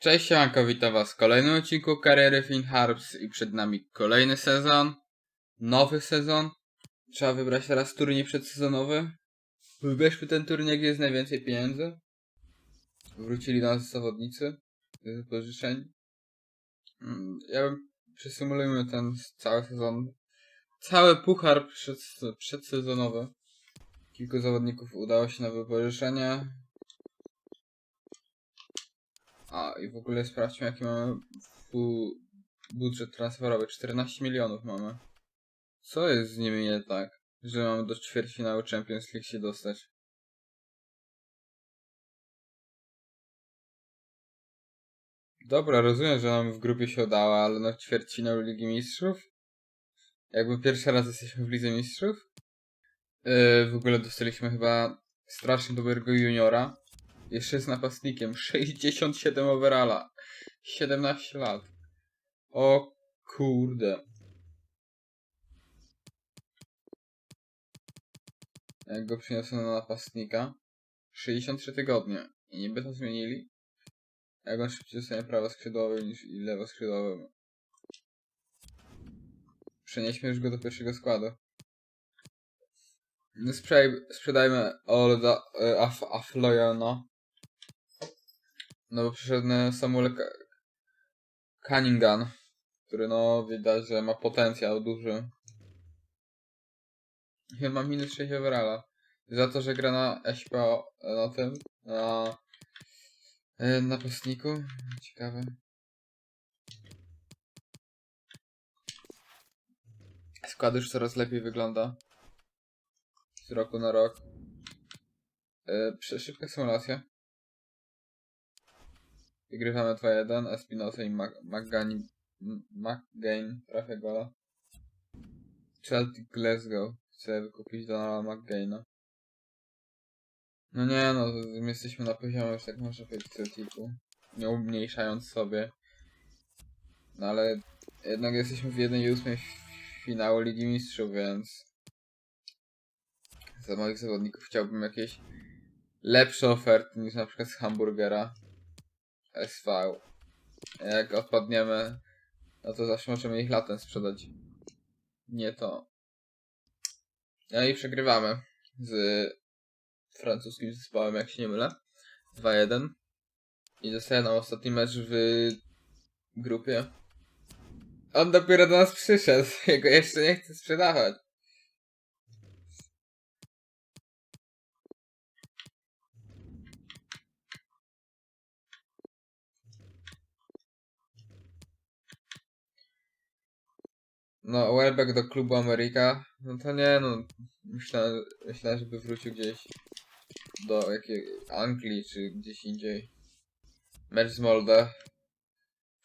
Cześć siemanko, witam was w kolejnym odcinku kariery Finn Harps i przed nami kolejny sezon, nowy sezon. Trzeba wybrać teraz turniej przedsezonowy. Wybierzmy ten turniej, gdzie jest najwięcej pieniędzy. Wrócili do nas zawodnicy z wypożyczeń. Mm, Ja bym przesymulujmy ten cały sezon. Cały puchar przed, przedsezonowy. Kilku zawodników udało się na wypożyczenie. A i w ogóle sprawdźmy jaki mamy fu- budżet transferowy. 14 milionów mamy. Co jest z nimi nie tak? Że mamy do ćwierćfinału Champions League się dostać. Dobra, rozumiem, że nam w grupie się udało, ale no ćwierćfinał Ligi Mistrzów? Jakby pierwszy raz jesteśmy w Lidze Mistrzów? Yy, w ogóle dostaliśmy chyba strasznie dobrego juniora. Jeszcze jest napastnikiem. 67 overalla. 17 lat. O kurde. Jak go przyniosę na napastnika? 63 tygodnie. I niby to zmienili? Jak on szybciej dostanie prawo skrzydłowe niż i lewo skrzydłowe. Przenieśmy już go do pierwszego składu. No sprzedaj, sprzedajmy Olda e, Af, Afloyana. No bo przyszedł e, Samuel Cunningham, który no widać, że ma potencjał duży. Chyba ma minus 6 overalla. Za to, że gra na SPO, na tym, na e, napastniku. Ciekawe. Skład już coraz lepiej wygląda. Z roku na rok. E, przy- szybka symulacja. Wygrywamy 2-1, Espinosa i Mac- McGani- M- McGain trafia gola. Celtic Glasgow chce wykupić Donala McGaina. No nie no, my jesteśmy na poziomie już tak można powiedzieć Celticu. Nie umniejszając sobie. No ale jednak jesteśmy w 1-8 w finału Ligi Mistrzów, więc za moich zawodników chciałbym jakieś lepsze oferty niż na przykład z hamburgera. SV. Jak odpadniemy, no to zawsze możemy ich latem sprzedać. Nie to. No i przegrywamy z francuskim zespołem, jak się nie mylę. 2-1. I zostaje nam ostatni mecz w grupie. On dopiero do nas przyszedł. Jego jeszcze nie chce sprzedawać. No, Welbeck do klubu Ameryka. No to nie, no. Myślałem, myślałem żeby wrócił gdzieś do jakiej Anglii czy gdzieś indziej. Mecz z Molde.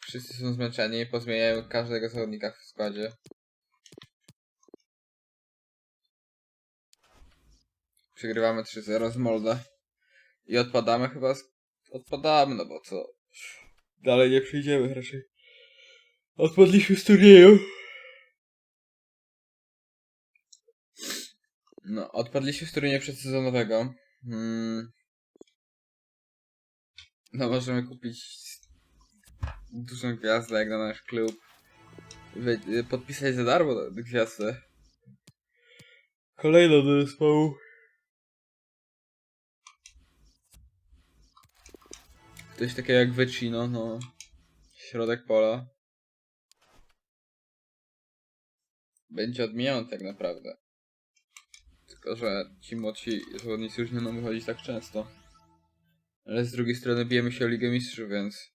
Wszyscy są zmęczeni, pozmieniają każdego zawodnika w składzie. Przegrywamy 3-0 z Molde. I odpadamy chyba z... Odpadamy, no bo co? Dalej nie przyjdziemy raczej. Odpadliśmy z turnieju. No, odpadliśmy z turnieju przedsezonowego. Hmm. No, możemy kupić dużą gwiazdę jak na nasz klub. Y, podpisać za darmo gwiazdę. Kolejną do zespołu. Ktoś takiego jak Vecino, no. Środek pola. Będzie odmieniony tak naprawdę. Że ci młodsi zawodnicy już nie będą wychodzić tak często. Ale z drugiej strony bijemy się o Ligę Mistrzów, więc...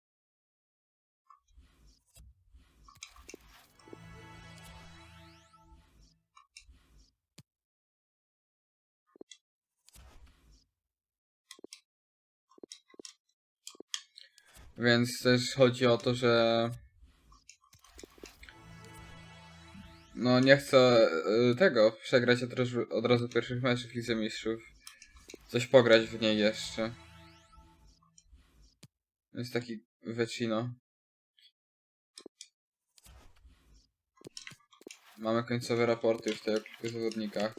Więc też chodzi o to, że... No nie chcę y, tego, przegrać od razu, od razu pierwszych meczów Lidze Mistrzów. Coś pograć w niej jeszcze. Jest taki Vecino. Mamy końcowe raporty już tutaj o kilku zawodnikach.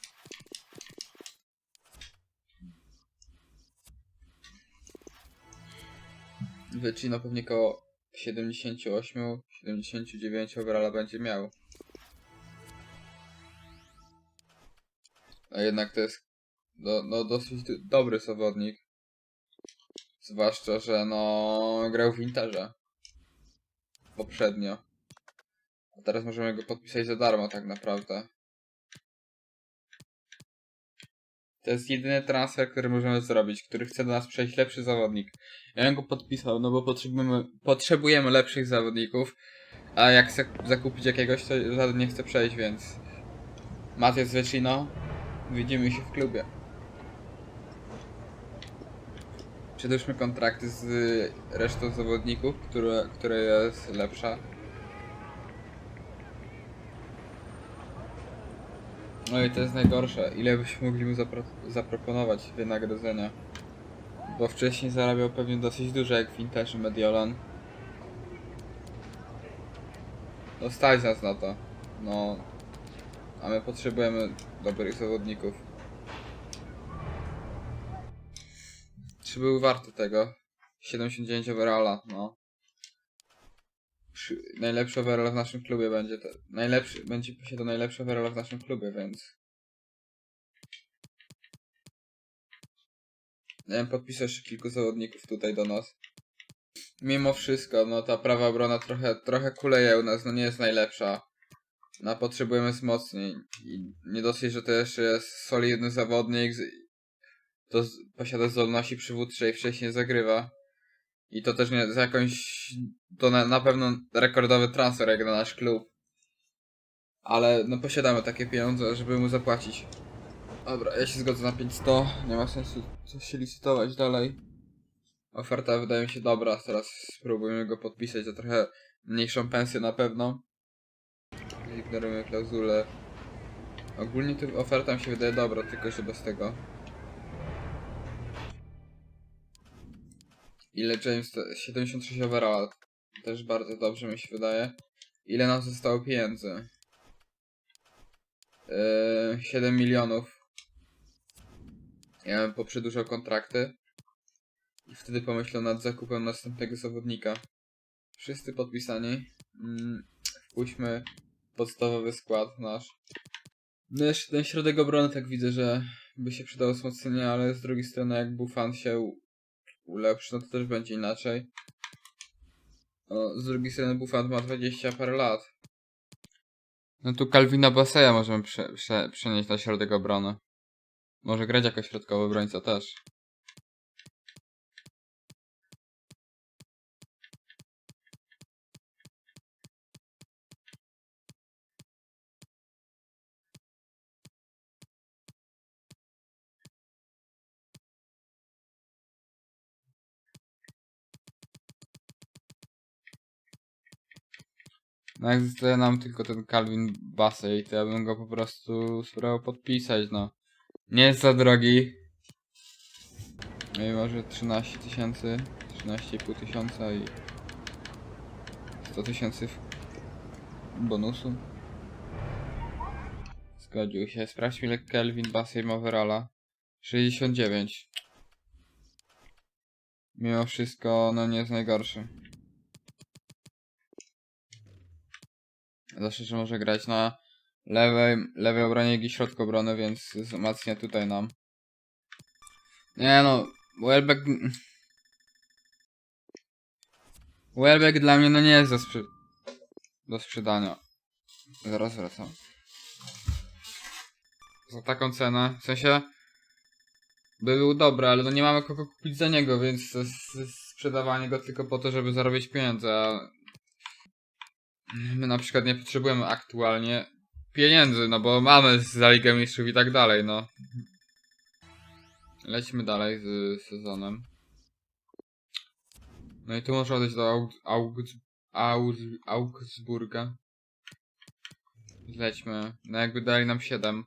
Wycino pewnie koło 78-79 overalla będzie miał. A jednak to jest do, no, dosyć d- dobry zawodnik. Zwłaszcza, że no grał w Interze. Poprzednio. A teraz możemy go podpisać za darmo tak naprawdę. To jest jedyny transfer, który możemy zrobić, który chce do nas przejść lepszy zawodnik. Ja bym go podpisał, no bo potrzebujemy, potrzebujemy lepszych zawodników. A jak chcę zakupić jakiegoś, to żaden nie chce przejść, więc... Matias Vecino, widzimy się w klubie. Przedłużmy kontrakty z resztą zawodników, które, które jest lepsza. No i to jest najgorsze. Ile byśmy mogli mu zapro- zaproponować wynagrodzenia? Bo wcześniej zarabiał pewnie dosyć dużo jak w Interze Mediolan. No stać nas na to. No. A my potrzebujemy dobrych zawodników. Czy był warty tego? 79 overalla, no. Przy, najlepszy overall w naszym klubie będzie to. Najlepszy, będzie posiadał najlepszy overall w naszym klubie, więc. Nie wiem, podpisał jeszcze kilku zawodników tutaj do nas. Mimo wszystko, no ta prawa obrona trochę, trochę kuleje u nas, no nie jest najlepsza. No potrzebujemy wzmocnień. I nie dosyć, że to jeszcze jest solidny zawodnik, to posiada zdolności przywódcze i wcześniej zagrywa. I to też nie za jakąś, to na, na pewno rekordowy transfer jak na nasz klub. Ale no posiadamy takie pieniądze, żeby mu zapłacić. Dobra, ja się zgodzę na 500, nie ma sensu coś się licytować dalej. Oferta wydaje mi się dobra, teraz spróbujemy go podpisać za trochę mniejszą pensję na pewno. Ignorujemy klauzulę. Ogólnie to oferta mi się wydaje dobra, tylko że bez tego. Ile James, to 76 overall, też bardzo dobrze mi się wydaje. Ile nam zostało pieniędzy? Yy, 7 milionów. Ja bym poprzedłużał kontrakty. I wtedy pomyślał nad zakupem następnego zawodnika. Wszyscy podpisani. Mm, wpuśćmy podstawowy skład nasz. No jeszcze ten środek obrony tak widzę, że by się przydało wzmocnienie, ale z drugiej strony jak Buffon się ulepszy, no to też będzie inaczej. No, z drugiej strony Buffon ma 20 parę lat. No tu Calvina Basseya możemy prze, prze, przenieść na środek obrony. Może grać jako środkowy obrońca też. No jak zostaje nam tylko ten Calvin Bassey, to ja bym go po prostu spróbował podpisać, no. Nie jest za drogi. No i może 13 tysięcy, 13,5 tysiąca i 100 tysięcy bonusu. Zgodził się. Sprawdźmy ile Kelvin Bassey ma overalla. 69. Mimo wszystko, no nie jest najgorszy. Zawsze, że może grać na lewej, lewej obronie i środku obrony, więc wzmacnia tutaj nam. Nie no, Welbeck... Welbeck dla mnie no nie jest do, sprzy... do sprzedania. Zaraz wracam. Za taką cenę, w sensie... By był dobry, ale no nie mamy kogo kupić za niego, więc sprzedawanie go tylko po to, żeby zarobić pieniądze, a... My na przykład nie potrzebujemy aktualnie pieniędzy, no bo mamy za Ligę Mistrzów i tak dalej, no. Lećmy dalej z sezonem. No i tu można odejść do Aug Aug Aug Augsburga. Lećmy. No jakby dali nam 7.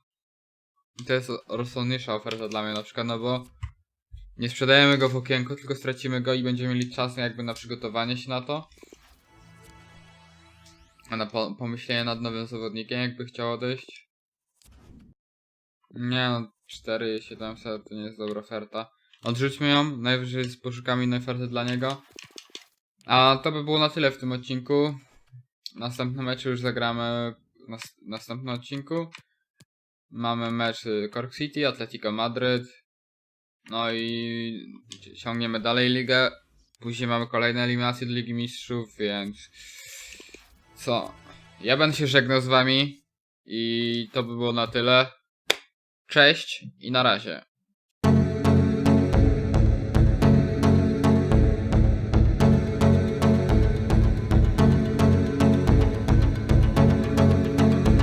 I to jest rozsądniejsza oferta dla mnie na przykład, no bo nie sprzedajemy go w okienko, tylko stracimy go i będziemy mieli czas jakby na przygotowanie się na to. A na po pomyślenie nad nowym zawodnikiem, jakby chciał odejść? Nie no, 4 700 to nie jest dobra oferta. Odrzućmy ją, najwyżej poszukamy innej oferty dla niego. A to by było na tyle w tym odcinku. Następne mecze już zagramy w nas- następnym odcinku. Mamy mecz Cork City, Atletico Madryt. No i ciągniemy dalej ligę. Później mamy kolejne eliminacje do Ligi Mistrzów, więc co? Ja będę się żegnał z wami i to by było na tyle. Cześć i na razie.